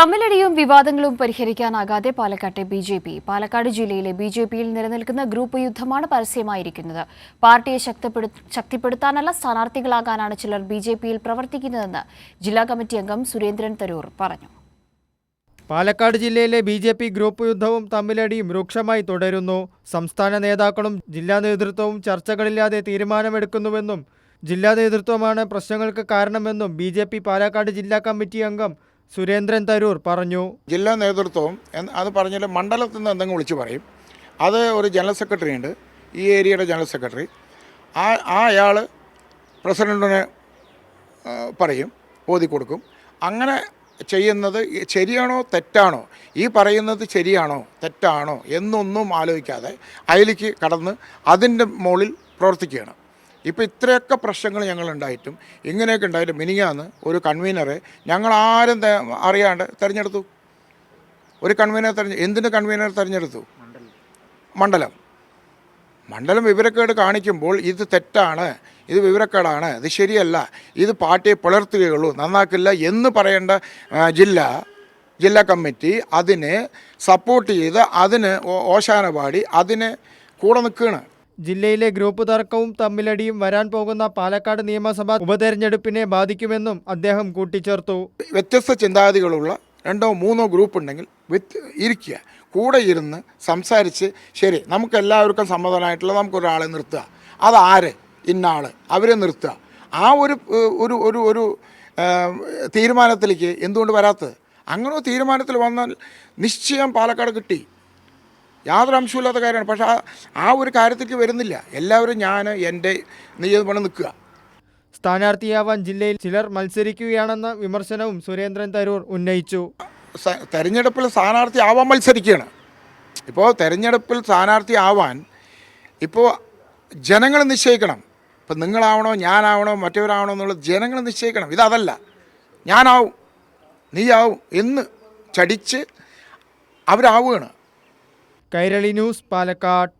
തമ്മിലടിയും വിവാദങ്ങളും പരിഹരിക്കാനാകാതെ പാലക്കാട്ടെ B J P. Palakkad ജില്ലയിലെ ബി ജെ പിയിൽ നിലനിൽക്കുന്ന ഗ്രൂപ്പ് യുദ്ധമാണ് പരസ്യമായിരിക്കുന്നത്. പാർട്ടിയെ ശക്തിപ്പെടു- ശക്തിപ്പെടുത്താനല്ല സ്ഥാനാർത്ഥികളാകാനാണ് ചിലർ ബി ജെ പിയിൽ പ്രവർത്തിക്കുന്നതെന്ന് ജില്ലാ കമ്മിറ്റി അംഗം സുരേന്ദ്രൻ തരൂർ പറഞ്ഞു. പാലക്കാട് ജില്ലയിലെ ബി ജെ പി ഗ്രൂപ്പ് യുദ്ധവും തമ്മിലടിയും രൂക്ഷമായി തുടരുന്നു. സംസ്ഥാന നേതാക്കളും ജില്ലാ നേതൃത്വവും ചർച്ചകളില്ലാതെ തീരുമാനമെടുക്കുന്നുവെന്നും ജില്ലാ നേതൃത്വമാണ് പ്രശ്നങ്ങൾക്ക് കാരണമെന്നും ബി പാലക്കാട് ജില്ലാ കമ്മിറ്റി അംഗം സുരേന്ദ്രൻ തരൂർ പറഞ്ഞു. ജില്ലാ നേതൃത്വവും അത് പറഞ്ഞാൽ മണ്ഡലത്തിൽ നിന്ന് എന്തെങ്കിലും വിളിച്ചു പറയും. അത് ഒരു ജനറൽ സെക്രട്ടറി ഉണ്ട്. ഈ ഏരിയയുടെ ജനറൽ സെക്രട്ടറി. ആ ആ അയാൾ പ്രസിഡന്റിന് പറയും ഓതി കൊടുക്കും. അങ്ങനെ ചെയ്യുന്നത് ശരിയാണോ തെറ്റാണോ? ഈ പറയുന്നത് ശരിയാണോ തെറ്റാണോ എന്നൊന്നും ആലോചിക്കാതെ അതിലേക്ക് കടന്ന് അതിന്റെ മുകളിൽ പ്രവർത്തിക്കുകയാണ്. ഇപ്പോൾ ഇത്രയൊക്കെ പ്രശ്നങ്ങൾ ഞങ്ങൾ ഉണ്ടായിട്ടും ഇങ്ങനെയൊക്കെ ഉണ്ടായിട്ടും മിനിങ്ങാന്ന് ഒരു കൺവീനറെ ഞങ്ങൾ ആരും അറിയാണ്ട് തിരഞ്ഞെടുത്തു. ഒരു കൺവീനർ തെരഞ്ഞെ എന്തിന് കൺവീനർ തിരഞ്ഞെടുത്തു? മണ്ഡലം. മണ്ഡലം വിവരക്കേട് കാണിക്കുമ്പോൾ ഇത് തെറ്റാണ് ഇത് വിവരക്കേടാണ് ഇത് ശരിയല്ല ഇത് പാർട്ടിയെ പുലർത്തുകയുള്ളൂ നന്നാക്കില്ല എന്ന് പറയേണ്ട ജില്ല ജില്ലാ കമ്മിറ്റി അതിനെ സപ്പോർട്ട് ചെയ്ത് അതിന് ഓശാനപാടി ഓശാന പാടി അതിന് കൂടെ നിൽക്കുകയാണ്. ജില്ലയിലെ ഗ്രൂപ്പ് തർക്കവും തമ്മിലടിയും വരാൻ പോകുന്ന പാലക്കാട് നിയമസഭാ ഉപതെരഞ്ഞെടുപ്പിനെ ബാധിക്കുമെന്നും അദ്ദേഹം കൂട്ടിച്ചേർത്തു. വ്യത്യസ്ത ചിന്താഗതികളുള്ള രണ്ടോ മൂന്നോ ഗ്രൂപ്പ് ഉണ്ടെങ്കിൽ ഇരിക്കുക. കൂടെ ഇരുന്ന് സംസാരിച്ച് ശരി നമുക്ക് എല്ലാവർക്കും സമ്മതനായിട്ടുള്ള നമുക്കൊരാളെ നിർത്തുക. അതാര് ഇന്ന ആൾ അവരെ നിർത്തുക. ആ ഒരു ഒരു ഒരു ഒരു തീരുമാനത്തിലേക്ക് എന്തുകൊണ്ട് വരാത്തത്? അങ്ങനെ തീരുമാനത്തിൽ വന്നാൽ നിശ്ചയം പാലക്കാട് കിട്ടി. യാതൊരു അംശമില്ലാത്ത കാര്യമാണ്. പക്ഷേ ആ ആ ഒരു കാര്യത്തിലേക്ക് വരുന്നില്ല. എല്ലാവരും ഞാൻ എന്റെ നീ പണി നിൽക്കുക. സ്ഥാനാർത്ഥിയാവാൻ ജില്ലയിൽ ചിലർ മത്സരിക്കുകയാണെന്ന വിമർശനവും സുരേന്ദ്രൻ തരൂർ ഉന്നയിച്ചു. തെരഞ്ഞെടുപ്പിൽ സ്ഥാനാർത്ഥി ആവാൻ മത്സരിക്കുകയാണ്. ഇപ്പോൾ തെരഞ്ഞെടുപ്പിൽ സ്ഥാനാർത്ഥി ആവാൻ ഇപ്പോൾ ജനങ്ങൾ നിശ്ചയിക്കണം. ഇപ്പം നിങ്ങളാവണോ ഞാനാവണോ മറ്റവരാവണോ എന്നുള്ളത് ജനങ്ങൾ നിശ്ചയിക്കണം. ഇതതല്ല. ഞാനാവും നീയാവും എന്ന് ചടിച്ച് അവരാവുകയാണ്. കൈരളി ന്യൂസ് പാലക്കാട്